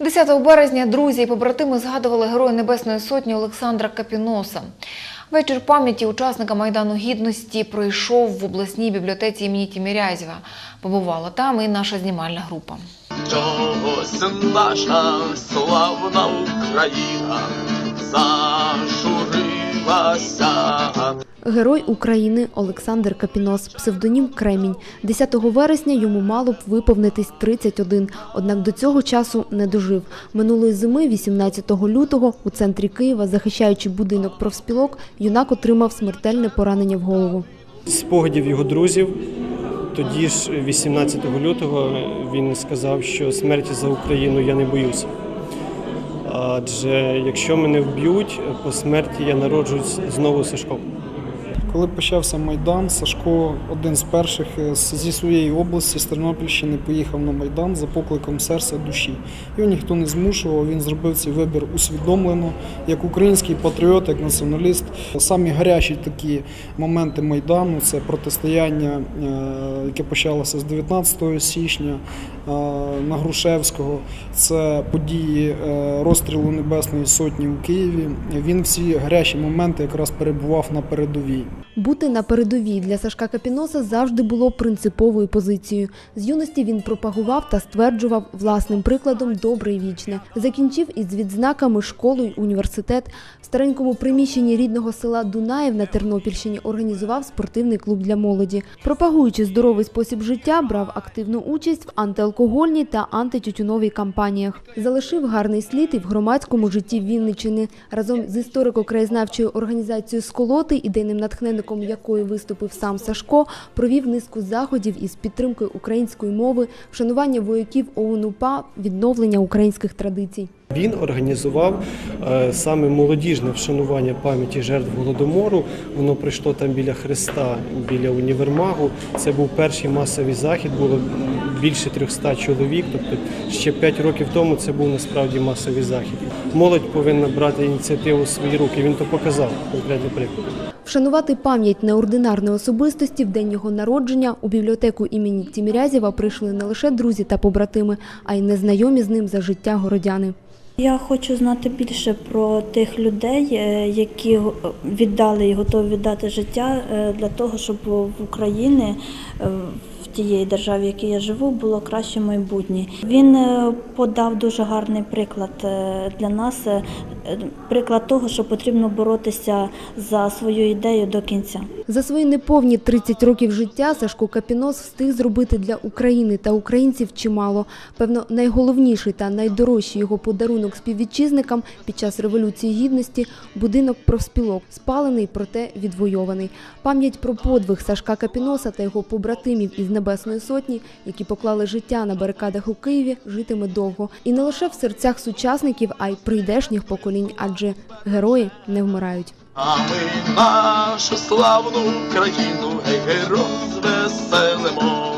10 березня друзі і побратими згадували Героя Небесної Сотні Олександра Капіноса. Вечір пам'яті учасника Майдану Гідності пройшов в обласній бібліотеці імені Тімірязєва. Побувала там і наша знімальна група. Чогось наша славна Україна Герой України Олександр Капінос, псевдонім Кремінь. 10 вересня йому мало б виповнитись 31, однак до цього часу не дожив. Минулої зими, 18 лютого, у центрі Києва, захищаючи будинок профспілок, юнак отримав смертельне поранення в голову. спогадів його друзів. Тоді ж, 18 лютого, він сказав, що смерті за Україну я не боюся. Адже якщо мене вб'ють, по смерті я народжуюсь знову Сашком. Коли почався Майдан, Сашко один з перших е, зі своєї області, з Тернопільщини, поїхав на Майдан за покликом серця душі. Його ніхто не змушував, він зробив цей вибір усвідомлено, як український патріот, як націоналіст. Самі гарячі такі моменти Майдану це протистояння, е, яке почалося з 19 січня е, на Грушевського, це події розстрілу Небесної Сотні у Києві. Він всі гарячі моменти якраз перебував на передовій. Бути на передовій для Сашка Капіноса завжди було принциповою позицією. З юності він пропагував та стверджував власним прикладом добре і вічне. Закінчив із відзнаками школу й університет. В старенькому приміщенні рідного села Дунаїв на Тернопільщині організував спортивний клуб для молоді. Пропагуючи здоровий спосіб життя, брав активну участь в антиалкогольній та антитютюновій кампаніях. Залишив гарний слід і в громадському житті Вінниччини. Разом з історико-краєзнавчою організацією «Сколоти», ідейним натхненником якої виступив сам Сашко, провів низку заходів із підтримкою української мови, вшанування вояків ОУН-УПА, відновлення українських традицій. Він організував е, саме молодіжне вшанування пам'яті жертв голодомору. Воно прийшло там біля Христа, біля універмагу. Це був перший масовий захід. Було більше 300 чоловік. Тобто ще 5 років тому це був насправді масовий захід. Молодь повинна брати ініціативу в свої руки. Він то показав конкретний приклад. Вшанувати пам'ять неординарної особистості в день його народження у бібліотеку імені Тімірязєва прийшли не лише друзі та побратими, а й незнайомі з ним за життя городяни. Я хочу знати більше про тих людей, е, які го- віддали і готові віддати життя е, для того, щоб в Україні е, в тієї державі, в якій я живу, було краще майбутнє. Він е, подав дуже гарний приклад е, для нас, е, е, приклад того, що потрібно боротися за свою ідею до кінця. За свої неповні 30 років життя Сашко Капінос встиг зробити для України та українців чимало. Певно, найголовніший та найдорожчий його подарунок співвітчизникам під час Революції Гідності – будинок профспілок, спалений, проте відвойований. Пам'ять про подвиг Сашка Капіноса та його побратимів із Небесної Сотні, які поклали життя на барикадах у Києві, житиме довго. І не лише в серцях сучасників, а й прийдешніх поколінь, адже герої не вмирають. А ми нашу славну Україну гей, гей, розвеселимо.